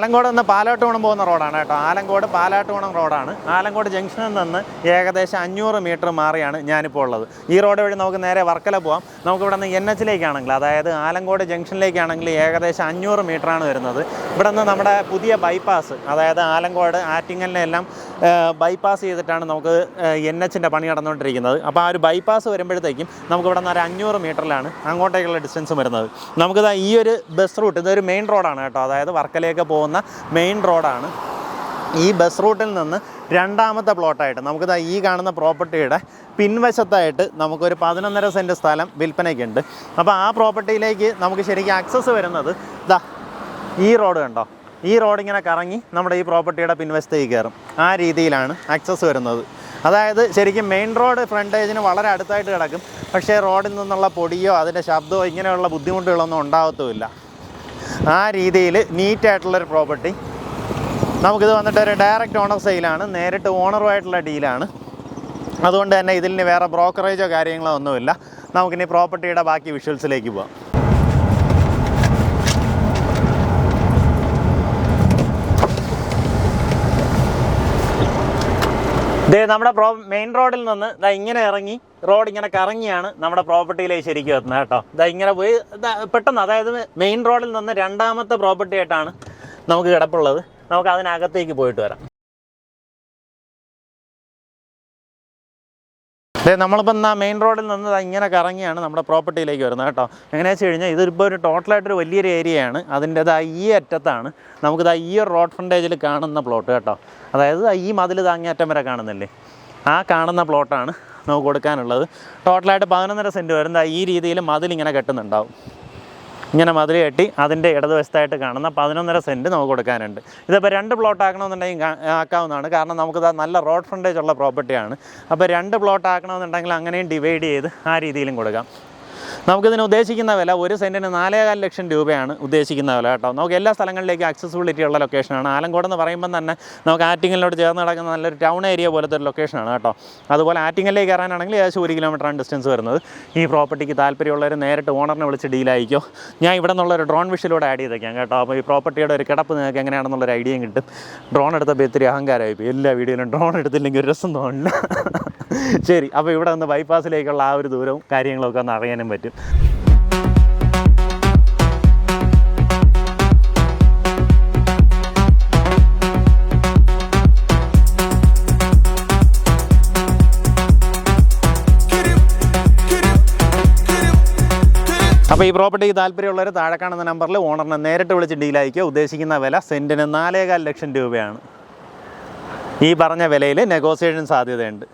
ആലങ്കോട് നിന്ന് പാലാട്ടുകുണം പോകുന്ന റോഡാണ് കേട്ടോ. ആലങ്കോട് പാലാട്ടുകുണം റോഡാണ്. ആലങ്കോട് ജംഗ്ഷനിൽ നിന്ന് ഏകദേശം അഞ്ഞൂറ് മീറ്റർ മാറിയാണ് ഞാനിപ്പോൾ ഉള്ളത്. ഈ റോഡ് വഴി നമുക്ക് നേരെ വർക്കല പോകാം നമുക്ക് ഇവിടെ നിന്ന് എൻ എച്ചിലേക്കാണെങ്കിൽ അതായത് ആലങ്കോട് ജംഗ്ഷനിലേക്കാണെങ്കിൽ ഏകദേശം അഞ്ഞൂറ് മീറ്ററാണ് വരുന്നത്. ഇവിടെ നിന്ന് നമ്മുടെ പുതിയ ബൈപ്പാസ് അതായത് ആലങ്കോട് ആറ്റിങ്ങലിനെ എല്ലാം ബൈപ്പാസ് ചെയ്തിട്ടാണ് നമുക്ക് എൻ എച്ചിന്റെ പണി നടന്നുകൊണ്ടിരിക്കുന്നത്. അപ്പോൾ ആ ഒരു ബൈപ്പാസ് വരുമ്പോഴത്തേക്കും നമുക്ക് ഇവിടെ നിന്ന് ഒരു അഞ്ഞൂറ് മീറ്ററിലാണ് അങ്ങോട്ടേക്കുള്ള ഡിസ്റ്റൻസ് വരുന്നത്. നമുക്ക് ഈ ഒരു ബസ് റൂട്ട് ഇതൊരു മെയിൻ റോഡാണ് കേട്ടോ. അതായത് വർക്കലേക്ക് പോകുന്ന മെയിൻ റോഡാണ് ഈ ബസ് റൂട്ടിൽ നിന്ന് രണ്ടാമത്തെ പ്ലോട്ടായിട്ട് നമുക്ക് ഈ കാണുന്ന പ്രോപ്പർട്ടിയുടെ പിൻവശത്തായിട്ട് നമുക്കൊരു പതിനൊന്നര സെന്റ് സ്ഥലം വിൽപ്പനയ്ക്കുണ്ട്. അപ്പോൾ ആ പ്രോപ്പർട്ടിയിലേക്ക് നമുക്ക് ശരിക്കും ആക്സസ് വരുന്നത് ദാ ഈ റോഡ് കണ്ടോ? ഈ റോഡ് ഇങ്ങനെ കറങ്ങി നമ്മുടെ ഈ പ്രോപ്പർട്ടിയുടെ പിൻവശത്തേക്ക് കയറും. ആ രീതിയിലാണ് ആക്സസ് വരുന്നത്. അതായത് ശരിക്കും മെയിൻ റോഡ് ഫ്രണ്ടേജിന് വളരെ അടുത്തായിട്ട് കിടക്കും. പക്ഷേ റോഡിൽ നിന്നുള്ള പൊടിയോ അതിന്റെ ശബ്ദമോ ഇങ്ങനെയുള്ള ബുദ്ധിമുട്ടുകളൊന്നും ഉണ്ടാകത്തുമില്ല ആ രീതിയിൽ നീറ്റായിട്ടുള്ളൊരു പ്രോപ്പർട്ടി നമുക്കിത് വന്നിട്ട് ഒരു ഡയറക്റ്റ് ഓണർ സെയിലാണ് നേരിട്ട് ഓണറുമായിട്ടുള്ള ഡീലാണ് അതുകൊണ്ട് തന്നെ ഇതിന് വേറെ ബ്രോക്കറേജോ കാര്യങ്ങളോ ഒന്നുമില്ല. നമുക്കിനി പ്രോപ്പർട്ടിയുടെ ബാക്കി വിഷ്വൽസിലേക്ക് പോകാം ദേ നമ്മുടെ പ്രോ മെയിൻ റോഡിൽ നിന്ന് ഇതാ ഇങ്ങനെ ഇറങ്ങി റോഡ് ഇങ്ങനെ കറങ്ങിയാണ് നമ്മുടെ പ്രോപ്പർട്ടിയിലേക്ക് ശരിക്കും എത്തുന്നത് കേട്ടോ. ഇതാ ഇങ്ങനെ പോയി പെട്ടെന്ന് അതായത് മെയിൻ റോഡിൽ നിന്ന് രണ്ടാമത്തെ പ്രോപ്പർട്ടി ആയിട്ടാണ് നമുക്ക് കിടപ്പുള്ളത്. നമുക്ക് അതിനകത്തേക്ക് പോയിട്ട് വരാം. അതെ നമ്മളിപ്പോൾ എന്നാ മെയിൻ റോഡിൽ നിന്ന് ഇങ്ങനെ കറങ്ങിയാണ് നമ്മുടെ പ്രോപ്പർട്ടിയിലേക്ക് വരുന്നത് കേട്ടോ. എങ്ങനെയാ വെച്ച് കഴിഞ്ഞാൽ ഇതിപ്പോൾ ഒരു ടോട്ടലായിട്ടൊരു വലിയൊരു ഏരിയയാണ് അതിന്റെതാ ഈ അറ്റത്താണ്. നമുക്കിതാ ഈ റോഡ് ഫ്രണ്ടേജിൽ കാണുന്ന പ്ലോട്ട് കേട്ടോ. അതായത് ഈ മതിൽ താങ്ങിയറ്റം വരെ കാണുന്നില്ലേ? ആ കാണുന്ന പ്ലോട്ടാണ് നമുക്ക് കൊടുക്കാനുള്ളത്. ടോട്ടലായിട്ട് പതിനൊന്നര സെന്റ് വരുന്ന ഈ രീതിയിൽ മതിലിങ്ങനെ കെട്ടുന്നുണ്ടാവും. ഇങ്ങനെ മതിൽ കെട്ടി അതിന്റെ ഇടതുവശത്തായിട്ട് കാണുന്ന പതിനൊന്നര സെന്റ് നമുക്ക് കൊടുക്കാനുണ്ട്. ഇതിപ്പോൾ രണ്ട് പ്ലോട്ട് ആക്കണമെന്നുണ്ടെങ്കിൽ ആക്കാവുന്നതാണ്. കാരണം നമുക്കിത് നല്ല റോഡ് ഫ്രണ്ടേജ് ഉള്ള പ്രോപ്പർട്ടിയാണ് അപ്പോൾ രണ്ട് പ്ലോട്ട് ആക്കണമെന്നുണ്ടെങ്കിൽ അങ്ങനെയും ഡിവൈഡ് ചെയ്ത് ആ രീതിയിലും കൊടുക്കാം. നമുക്കിതിന് ഉദ്ദേശിക്കുന്ന വില ഒരു സെന്റിന് നാലേകാൽ ലക്ഷം രൂപയാണ് ഉദ്ദേശിക്കുന്ന വില കേട്ടോ. നമുക്ക് എല്ലാ സ്ഥലങ്ങളിലേക്കും ആക്സസിബിലിറ്റി ഉള്ള ലൊക്കേഷനാണ് ആലങ്കോട് എന്ന് പറയുമ്പം തന്നെ നമുക്ക് ആറ്റിങ്ങലിനോട് ചേർന്ന് കിടക്കുന്ന നല്ലൊരു ടൗൺ ഏരിയ പോലത്തെ ഒരു ലൊക്കേഷനാണ് കേട്ടോ. അതുപോലെ ആറ്റിങ്ങലിലേക്ക് കയറാനാണെങ്കിൽ ഏകദേശം ഒരു കിലോമീറ്ററാണ് ഡിസ്റ്റൻസ് വരുന്നത്. ഈ പ്രോപ്പർട്ടിക്ക് താല്പര്യമുള്ളവർ നേരിട്ട് ഓണറിനെ വിളിച്ച് ഡീലായിരിക്കും ഞാൻ ഇവിടെ നിന്നുള്ളൊരു ഡ്രോൺ വിഷയിലൂടെ ആഡ് ചെയ്തേക്കാം കേട്ടോ. അപ്പോൾ ഈ പ്രോപ്പർട്ടിയുടെ ഒരു കിടപ്പ് നിങ്ങൾക്ക് എങ്ങനെയാണെന്നുള്ളൊരു ഐഡിയയും കിട്ടും. ഡ്രോൺ എടുത്തപ്പോൾ ഇത്തിരി അഹങ്കാരമായി എല്ലാ വീഡിയോയിലും ഡ്രോൺ എടുത്തില്ലെങ്കിൽ ഒരു രസം തോന്നില്ല ശരി അപ്പോൾ ഇവിടെ നിന്ന് ബൈപ്പാസിലേക്കുള്ള ആ ഒരു ദൂരവും കാര്യങ്ങളൊക്കെ ഒന്ന് അറിയാനും പറ്റും. അപ്പോൾ ഈ പ്രോപ്പർട്ടിക്ക് താല്പര്യമുള്ളവർ താഴെ കാണുന്ന നമ്പറിൽ ഓണറിനെ നേരിട്ട് വിളിച്ച് ഡീലായിരിക്കുക ഉദ്ദേശിക്കുന്ന വില സെന്റിന് നാലേകാൽ ലക്ഷം രൂപയാണ്. ഈ പറഞ്ഞ വിലയിൽ നെഗോസിയേഷൻ സാധ്യതയുണ്ട്.